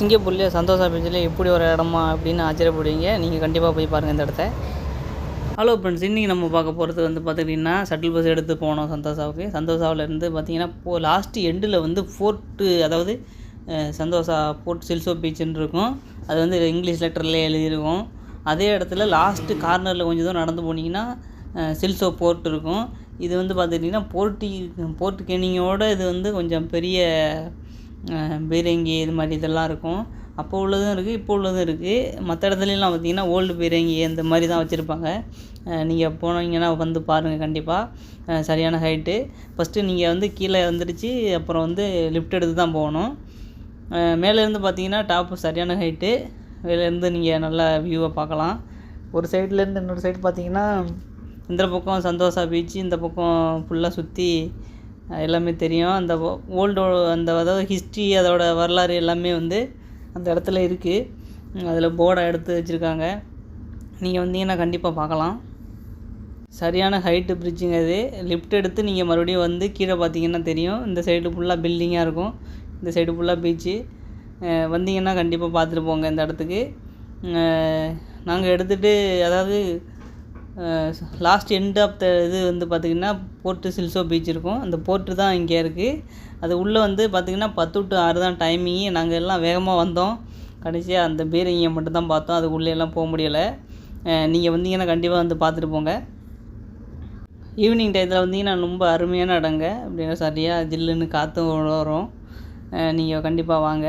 சிங்கப்பூர்லேயே சந்தோஷா பீச்சில் எப்படி ஒரு இடமா அப்படின்னு ஆச்சரியப்படுவீங்க. நீங்கள் கண்டிப்பாக போய் பாருங்கள் இந்த இடத்த. ஹலோ ஃப்ரெண்ட்ஸ் இன்றைக்கி நம்ம பார்க்க போகிறது வந்து பார்த்துக்கிட்டிங்கன்னா ஷட்டில் பஸ் எடுத்து போனோம் சந்தோஷாவுக்கு. சந்தோஷாவில் இருந்து பார்த்தீங்கன்னா போ லாஸ்ட்டு எண்டில் வந்து ஃபோர்ட்டு அதாவது சந்தோஷா போர்ட் சில்சோ பீச்சுன்னு இருக்கும். அது வந்து இங்கிலீஷ் லெட்டர்லேயே எழுதியிருக்கும். அதே இடத்துல லாஸ்ட்டு கார்னரில் கொஞ்சம் தூரம் நடந்து போனீங்கன்னா சில்சோ போர்ட் இருக்கும். இது வந்து பார்த்துக்கிட்டிங்கன்னா போர்ட்டி போர்ட் கேனிங்கோட இது வந்து கொஞ்சம் பெரிய பீரங்கி இது மாதிரி இதெல்லாம் இருக்கும். அப்போ உள்ளதும் இருக்குது இப்போ உள்ளதும் இருக்குது மற்ற இடத்துலலாம் பார்த்தீங்கன்னா ஓல்டு பீரங்கி அந்த மாதிரி தான் வச்சுருப்பாங்க. நீங்கள் போனீங்கன்னா வந்து பாருங்கள் கண்டிப்பாக சரியான ஹைட்டு ஃபஸ்ட்டு நீங்கள் வந்து கீழே வந்துடுச்சு அப்புறம் வந்து லிஃப்ட் எடுத்து தான் போகணும். மேலேருந்து பார்த்தீங்கன்னா டாப்பு சரியான ஹைட்டு மேலேருந்து நீங்கள் நல்லா வியூவை பார்க்கலாம் ஒரு சைட்லேருந்து இன்னொரு சைடு பார்த்தீங்கன்னா இந்த பக்கம் சந்தோஷா பீச்சு இந்த பக்கம் ஃபுல்லாக சுற்றி எல்லாமே தெரியும். அந்த ஓல்டு அந்த அதாவது ஹிஸ்ட்ரி அதோட வரலாறு எல்லாமே வந்து அந்த இடத்துல இருக்குது அதில் போர்டை எடுத்து வச்சுருக்காங்க. நீங்கள் வந்தீங்கன்னா கண்டிப்பாக பார்க்கலாம். சரியான ஹைட்டு பிரிட்ஜுங்க அது லிஃப்ட் எடுத்து நீங்கள் மறுபடியும் வந்து கீழே பார்த்தீங்கன்னா தெரியும். இந்த சைடு ஃபுல்லாக பில்டிங்காக இருக்கும். இந்த சைடு ஃபுல்லாக பீச்சு வந்தீங்கன்னா கண்டிப்பாக பார்த்துட்டு போங்க இந்த இடத்துக்கு. நாங்கள் எடுத்துகிட்டு அதாவது லாஸ்ட் எண்ட் ஆஃப் த இது வந்து பார்த்திங்கன்னா போர்ட்டு சில்சோ பீச் இருக்கும். அந்த போர்ட்டு தான் இங்கே இருக்குது அது உள்ளே வந்து பார்த்திங்கன்னா பத்து டு ஆறு தான் டைமிங்கு நாங்கள் எல்லாம் வேகமாக வந்தோம். கடைசியாக அந்த பீரங்கியை மட்டும் தான் பார்த்தோம். அது உள்ளேலாம் போக முடியலை. நீங்கள் வந்தீங்கன்னா கண்டிப்பாக வந்து பார்த்துட்டு போங்க. ஈவினிங் டயத்தில் வந்தீங்கன்னா ரொம்ப அருமையான இடங்க. அப்படின்னா சரியாக ஜில்லுன்னு காற்றும் வரும். நீங்கள் கண்டிப்பாக வாங்க.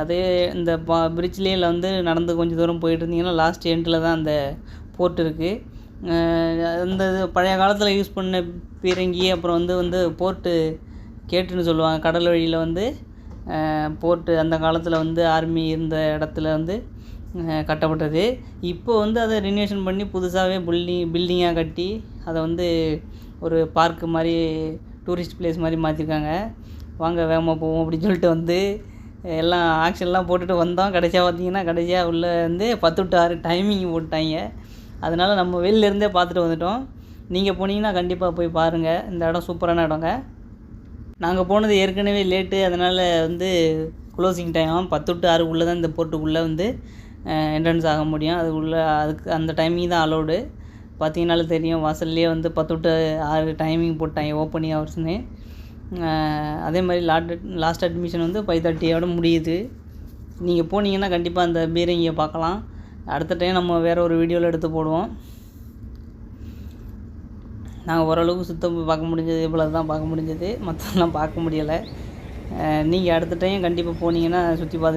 அதே இந்த பா பிரிட்ஜ்லேயே வந்து நடந்து கொஞ்சம் தூரம் போயிட்டு இருந்தீங்கன்னா லாஸ்ட் எண்டில் தான் அந்த போர்ட் இருக்குது அந்த இது பழைய காலத்தில் யூஸ் பண்ண பீரங்கி அப்புறம் வந்து வந்து போர்ட்டு கேட்டுன்னு சொல்லுவாங்க. கடல் வழியில் வந்து போர்ட்டு அந்த காலத்தில் வந்து ஆர்மி இருந்த இடத்துல வந்து கட்டப்பட்டது. இப்போ வந்து அதை ரினோவேஷன் பண்ணி புதுசாகவே பில்டிங் பில்டிங்காக கட்டி அதை வந்து ஒரு பார்க்கு மாதிரி டூரிஸ்ட் பிளேஸ் மாதிரி மாற்றிருக்காங்க வாங்க வேகமாக போவோம் அப்படின்னு சொல்லிட்டு வந்து எல்லாம் ஆக்ஷன்லாம் போட்டுட்டு வந்தோம். கடைசியாக பார்த்தீங்கன்னா கடைசியாக உள்ளே வந்து பத்து டு ஆறு டைமிங் போட்டாங்க. அதனால் நம்ம வெளிலேருந்தே பார்த்துட்டு வந்துட்டோம். நீங்கள் போனீங்கன்னா கண்டிப்பாக போய் பாருங்கள் இந்த இடம் சூப்பரான இடங்க. நாங்கள் போனது ஏற்கனவே லேட்டு அதனால் வந்து க்ளோசிங் டைம் பத்து டு ஆறுக்குள்ளே தான் இந்த போர்ட்டுக்குள்ளே வந்து என்ட்ரன்ஸ் ஆக முடியும். அதுக்குள்ளே அதுக்கு அந்த டைமிங் தான் அலோடு பார்த்தீங்கனாலே தெரியும் வாசல்லையே வந்து பத்து டு ஆறு டைமிங் போட்டாங்க ஓப்பனிங் ஹவர்ஸ்னு அதே மாதிரி லாட் லாஸ்ட் அட்மிஷன் வந்து ஃபைவ் தேர்ட்டியோட முடியுது. நீங்கள் போனீங்கன்னா கண்டிப்பாக அந்த பீரங்கியை பார்க்கலாம். அடுத்த டைம் நம்ம வேறு ஒரு வீடியோவில் எடுத்து போடுவோம். நாங்கள் ஓரளவுக்கு சுத்தம் பார்க்க முடிஞ்சது இவ்வளோ தான் பார்க்க முடிஞ்சது. மற்றெல்லாம் பார்க்க முடியலை. நீங்கள் அடுத்த டைம் கண்டிப்பாக போனீங்கன்னா சுற்றி பார்த்து